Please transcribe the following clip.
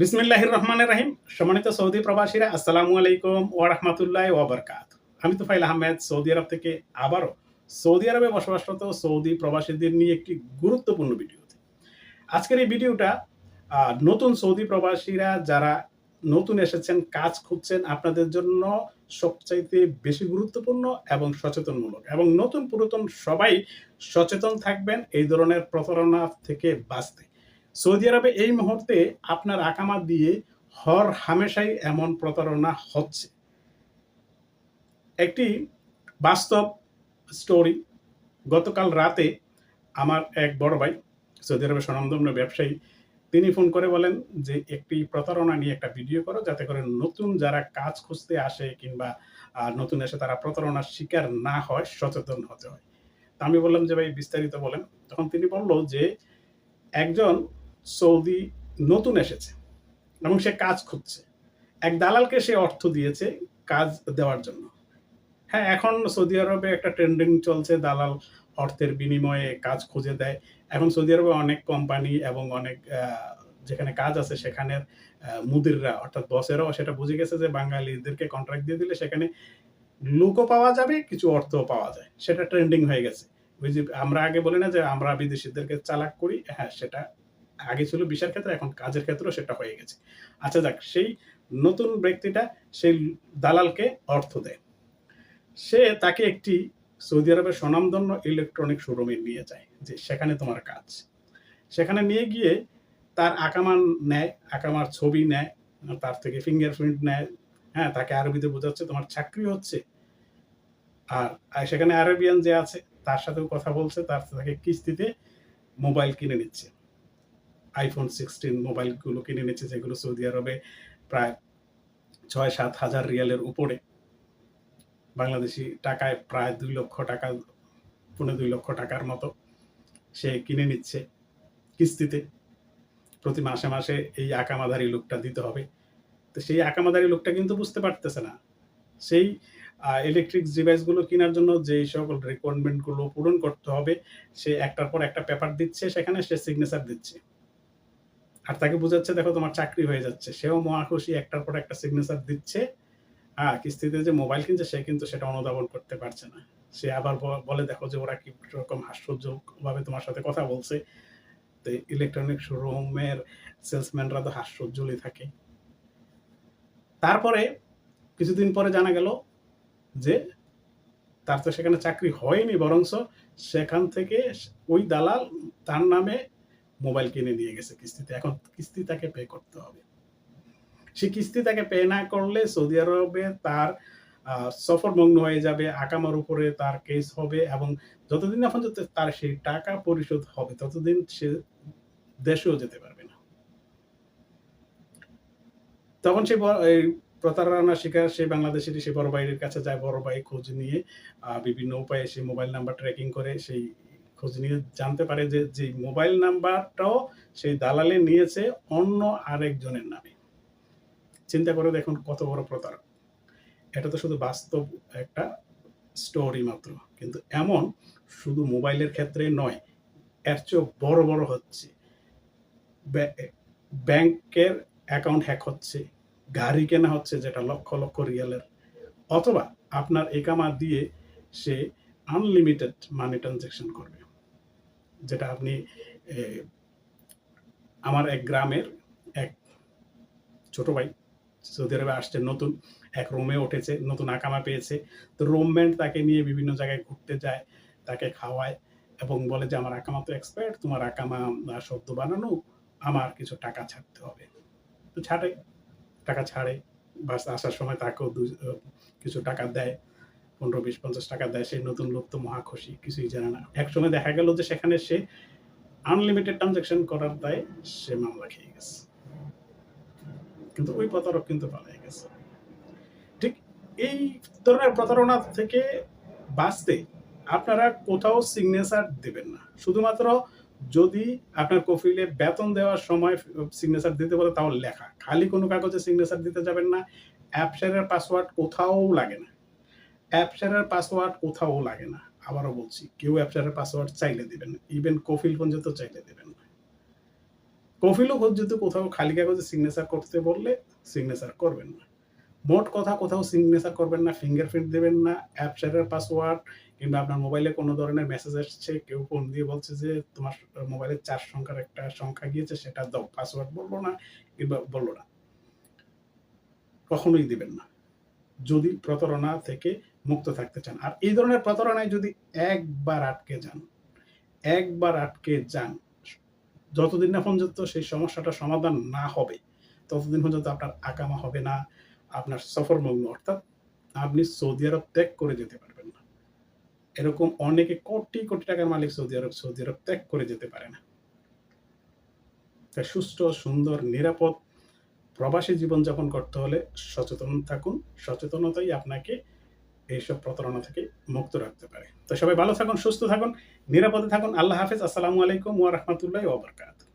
বিসমিল্লাহির রহমানের রাহিম সম্মানিত সৌদি প্রবাসীরা, আসসালামু আলাইকুম ওয়া রাহমাতুল্লাহি ওয়া বারাকাতুহু। আমি তুফাইল আহমেদ, সৌদি আরব থেকে আবারও সৌদি আরবে বসবাসরত সৌদি প্রবাসীদের নিয়ে একটি গুরুত্বপূর্ণ ভিডিও আজকের এই ভিডিওটা নতুন সৌদি প্রবাসীরা যারা নতুন এসেছেন, কাজ খুঁজছেন, আপনাদের জন্য সবচাইতে বেশি গুরুত্বপূর্ণ এবং সচেতনমূলক। এবং নতুন পুরাতন সবাই সচেতন থাকবেন, এই ধরনের প্রতারণা থেকে বাঁচতে। সৌদি আরবে এই মুহূর্তে আপনার আকামা দিয়ে হর হামেশাই এমন প্রতারণা হচ্ছে। একটি বাস্তব স্টোরি, গতকাল রাতে আমার এক বড় ভাই, সৌদি আরবের স্বনামধন্য ব্যবসায়ী, তিনি ফোন করে বলেন যে, একটি প্রতারণা নিয়ে একটা ভিডিও করো, যাতে করে নতুন যারা কাজ খুঁজতে আসে কিংবা নতুন এসে তারা প্রতারণার শিকার না হয়, সচেতন হতে হয়। তা আমি বললাম যে, ভাই, বিস্তারিত বলেন। তখন তিনি বলল যে, একজন সৌদি নতুন এসেছে এবং সে কাজ খুঁজছে। এক দালালকে সে অর্থ দিয়েছে কাজ দেওয়ার জন্য। হ্যাঁ এখন সৌদি আরবে একটা ট্রেন্ডিং চলছে, দালাল অর্থের বিনিময়ে কাজ খুঁজে দেয় এখন সৌদি আরবে অনেক কোম্পানি এবং অনেক যেখানে কাজ আছে সেখানের মুদিররা অর্থাৎ বসেরাও সেটা বুঝে গেছে যে বাঙালিদেরকে কন্ট্রাক্ট দিয়ে দিলে সেখানে লুকও পাওয়া যাবে, কিছু অর্থও পাওয়া যায়। সেটা ট্রেন্ডিং হয়ে গেছে। যে আমরা আগে বলি না যে আমরা বিদেশিদেরকে চালাক করি হ্যাঁ সেটা আগে ছিল বিষয়ের ক্ষেত্রে, এখন কাজের ক্ষেত্রেও সেটা হয়ে গেছে। আচ্ছা যাক, সেই নতুন ব্যক্তিটা সেই দালালকে অর্থ দেয়। সে তাকে একটি সৌদি আরবের স্বনামধন্য ইলেকট্রনিক শোরুমে নিয়ে যায়, যে সেখানে তোমার কাজ। সেখানে নিয়ে গিয়ে তার আকামান নেয়, আকামার ছবি নেয়, তার থেকে ফিঙ্গারপ্রিন্ট নেয়। হ্যাঁ তাকে আরবিতে বোঝাচ্ছে, তোমার চাকরি হচ্ছে। আর সেখানে আরবিয়ান যে আছে, তার সাথেও কথা বলছে, তার থেকে কিস্তিতে মোবাইল কিনে নিচ্ছে। আইফোন সিক্সটিন মোবাইলগুলো কিনে নিচ্ছে যেগুলো সৌদি আরবে প্রায় ছয় সাত হাজার রিয়ালের উপরে। বাংলাদেশি টাকায় প্রায় দুই লক্ষ টাকা পনেরো দুই লক্ষ টাকার মতো সে কিনে নিচ্ছে কিস্তিতে। প্রতি মাসে মাসে এই আকামাদারি লোকটা দিতে হবে। তো সেই আকামাদারি লোকটা কিন্তু বুঝতে পারতেছে না। সেই ইলেকট্রিক ডিভাইসগুলো কেনার জন্য যে সকল রিকোয়ারমেন্টগুলো পূরণ করতে হবে, সে একটার পর একটা পেপার দিচ্ছে, সেখানে সে সিগনেচার দিচ্ছে। আর তাকে বোঝাচ্ছে, দেখো, তোমার চাকরি হয়ে যাচ্ছে। সেও মহাখুশি একটার পর একটা সিগনেচার দিচ্ছে। হ্যাঁ কিস্তিতে যে মোবাইল কিনছে, সে কিন্তু সেটা অনুধাবন করতে পারছে না। সে আবার বলে, দেখো যে, ওরা কি রকম হাস্যজ্জ্বলভাবে তোমার সাথে কথা বলছে। তো ইলেকট্রনিক শোরুমের সেলসম্যানরা তো হাস্যোজ্জ্বলই থাকে। তারপরে কিছুদিন পরে জানা গেল যে, তার তো সেখানে চাকরি হয়নি বরংস সেখান থেকে ওই দালাল তার নামে মোবাইল কিনে নিয়ে গেছে কিস্তিতে। এখন কিস্তি তাকে পে করতে হবে। সে কিস্তি তাকে পে না করলে সৌদি আরবে তার সফর ভগ্ন হয়ে যাবে, আকামার উপরে তার কেস হবে এবং যতদিন না পর্যন্ত তার সেই টাকা পরিশোধ হবে, ততদিন সে দেশেও যেতে পারবে না। তখন সে প্রতারণা শিকার সেই বাংলাদেশের সেই বড় ভাইয়ের কাছে যায়, বড় ভাই খোঁজ নিয়ে বিভিন্ন উপায়ে সে মোবাইল নাম্বার ট্র্যাকিং করে, সেই খোঁজ নিয়ে জানতে পারে যে যে মোবাইল নাম্বারটাও সেই দালালে নিয়েছে অন্য আরেকজনের নামে। চিন্তা করে দেখুন কত বড় প্রতারক। এটা তো শুধু বাস্তব একটা স্টোরি মাত্র, কিন্তু এমন শুধু মোবাইলের ক্ষেত্রে নয়, এর চেয়েও বড় বড় হচ্ছে। ব্য- ব্যাংকের অ্যাকাউন্ট হ্যাক হচ্ছে, গাড়ি কেনা হচ্ছে যেটা লক্ষ লক্ষ রিয়ালের, অথবা আপনার একামা দিয়ে সে আনলিমিটেড মানি ট্রানজ্যাকশন করবে। যেটা আপনি আমার এক গ্রামের এক ছোট ভাই সৌদি আরবে আসছে, নতুন এক রুমে উঠেছে, নতুন আকামা পেয়েছে। তো রুমমেন্ট তাকে নিয়ে বিভিন্ন জায়গায় ঘুরতে যায়, তাকে খাওয়ায় এবং বলে যে, আমার আকামা তো এক্সপায়ার্ড তোমার আকামা সদ্য বানানো, আমার কিছু টাকা ছাড়তে হবে। তো ছাড়ে, টাকা ছাড়ে, বাস আসার সময় তাকেও কিছু টাকা দেয়। পনেরো বিশ পঞ্চাশ টাকা দেয় সেই নতুন লোক তো মহা খুশি, কিছুই জানে না। এক সময় দেখা গেল যে সেখানে সে আনলিমিটেড ট্রানজাকশন করার দায় সে মামলা খেয়ে গেছে। কিন্তু ওই প্রতারক কিন্তু পালিয়ে গেছে। ঠিক এই ধরনের প্রতারণা থেকে বাঁচতে আপনারা কোথাও সিগনেচার দেবেন না। শুধুমাত্র যদি আপনার কফিলে বেতন দেওয়ার সময় সিগনেচার দিতে বলে তাও লেখা। খালি কোনো কাগজে সিগনেচার দিতে যাবেন না। অ্যাপ শেয়ারের পাসওয়ার্ড কোথাও লাগে না। অ্যাপ শেয়ারের পাসওয়ার্ড কোথাও লাগে না। আবারও বলছি, কেউ অ্যাপ শেয়ারের পাসওয়ার্ড চাইলে দিবেন ইভেন কফিল পর্যন্ত চাইলে দেবেন কফিলও যদি কোথাও খালি কাগজে সিগনেচার করতে বললে সিগনেচার করবেন না। মোট কথা কোথাও সিগনেচার করবেন না ফিঙ্গারপ্রিন্ট দেবেন না অ্যাপ পাসওয়ার্ড কিংবা আপনার মোবাইলে কোনো ধরনের মেসেজ আসছে, কেউ ফোন দিয়ে বলছে যে, তোমার মোবাইলে চার সংখ্যার একটা সংখ্যা গিয়েছে, সেটা দাও পাসওয়ার্ড বলল না, কিংবা বলল না। কখনোই দিবেন না। যদি প্রতারণা থেকে মুক্ত থাকতে চান। আর এই ধরনের প্রতারণায় যদি একবার আটকে যান, একবার আটকে যান, যতদিন না পর্যন্ত সেই সমস্যাটা সমাধান না হবে, ততদিন পর্যন্ত আপনার আকামা হবে না, আপনার সফর মগ্ন অর্থাৎ আপনি সৌদি আরব ত্যাগ করে যেতে পারবেন না। এরকম অনেকে কোটি কোটি টাকার মালিক সৌদি আরব সৌদি আরব ত্যাগ করে যেতে পারে না। তাই সুস্থ, সুন্দর, নিরাপদ প্রবাসী জীবনযাপন করতে হলে সচেতন থাকুন। সচেতনতাই আপনাকে এইসব প্রতারণা থেকে মুক্ত রাখতে পারে। তো সবাই ভালো থাকুন, সুস্থ থাকুন, নিরাপদে থাকুন। আল্লাহ হাফেজ। আসসালামু আলাইকুম ওয়া রাহমাতুল্লাহি ওয়া বারাকাতুহু।